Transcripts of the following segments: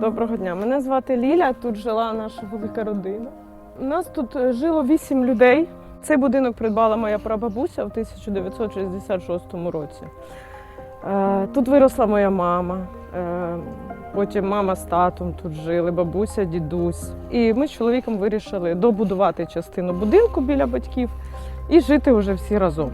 Доброго дня. Мене звати Ліля. Тут жила наша велика родина. У нас тут е, жило вісім людей. Цей будинок придбала моя прабабуся в 1966 році. Е, Тут виросла моя мама. Е, Потім мама з татом тут жили, бабуся, дідусь. І ми з чоловіком вирішили добудувати частину будинку біля батьків і жити вже всі разом.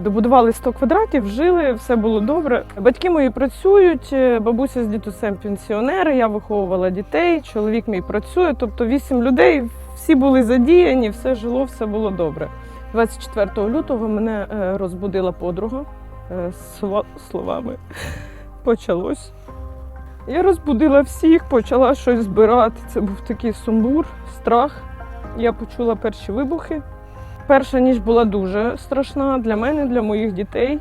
Добудували 100 квадратів, жили, все було добре. Батьки мої працюють, е, бабуся з дідусем пенсіонери, я виховувала дітей, чоловік мій працює. Тобто вісім людей, всі були задіяні, все жило, все було добре. 24 лютого мене е, розбудила подруга е, словами почалось. Я розбудила всіх, почала щось збирати. Це був такий сумбур, страх. Я почула перші вибухи. Перша ніч була дуже страшна для мене, для моїх дітей.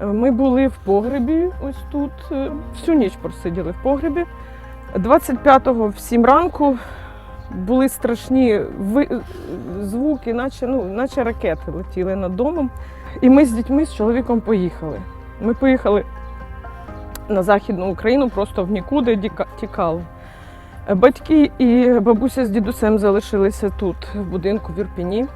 Е, Ми були в погребі, ось тут. е, Всю ніч просиділи в погребі. 25-го в 7 ранку були страшні е, звуки, наче, ну, наче ракети летіли над домом. І ми з дітьми, з чоловіком поїхали. Ми поїхали на Західну Україну, просто в нікуди тікали. Батьки і бабуся з дідусем залишилися тут, в будинку в Ірпіні.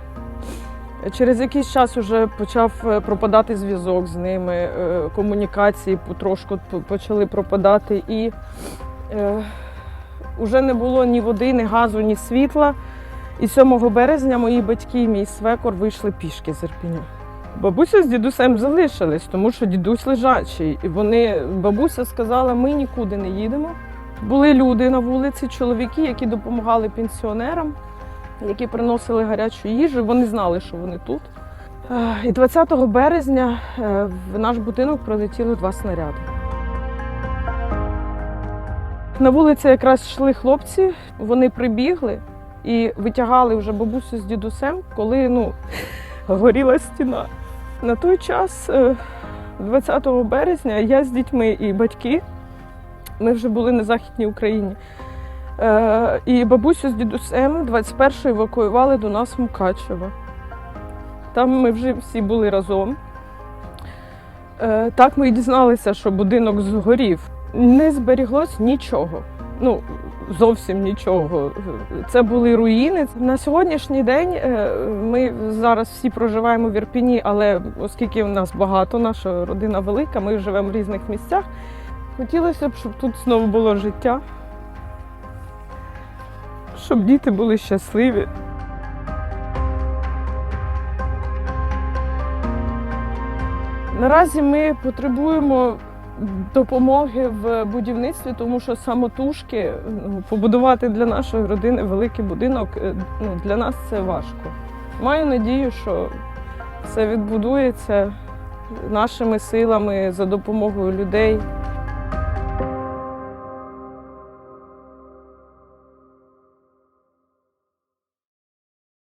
Через якийсь час вже почав е, пропадати зв'язок з ними, е, комунікації потрошку почали пропадати, і е, вже не було ні води, ні газу, ні світла. І 7 березня мої батьки і мій свекор вийшли пішки з Ірпіня. Бабуся з дідусем залишились, тому що дідусь лежачий. І вони, бабуся сказала, ми нікуди не їдемо. Були люди на вулиці, чоловіки, які допомагали пенсіонерам які приносили гарячу їжу. Вони знали, що вони тут. Е, І 20 березня е, в наш будинок прилетіли два снаряди. На вулиці якраз йшли хлопці, вони прибігли і витягали вже бабусю з дідусем, коли ну, горіла стіна. На той час, е, 20 березня, я з дітьми і батьки, ми вже були на Західній Україні. Е, і бабусю з дідусем 21-го евакуювали до нас в Мукачево. Там ми вже всі були разом. Е, так ми і дізналися, що будинок згорів. Не зберіглось нічого. Ну, зовсім нічого. Це були руїни. На сьогоднішній день е, ми зараз всі проживаємо в Ірпіні, але оскільки в нас багато, наша родина велика, ми живемо в різних місцях. Хотілося б, щоб тут знову було життя щоб діти були щасливі. Наразі ми потребуємо допомоги в будівництві, тому що самотужки ну, побудувати для нашої родини великий будинок е, ну, для нас це важко. Маю надію, що все відбудується нашими силами за допомогою людей.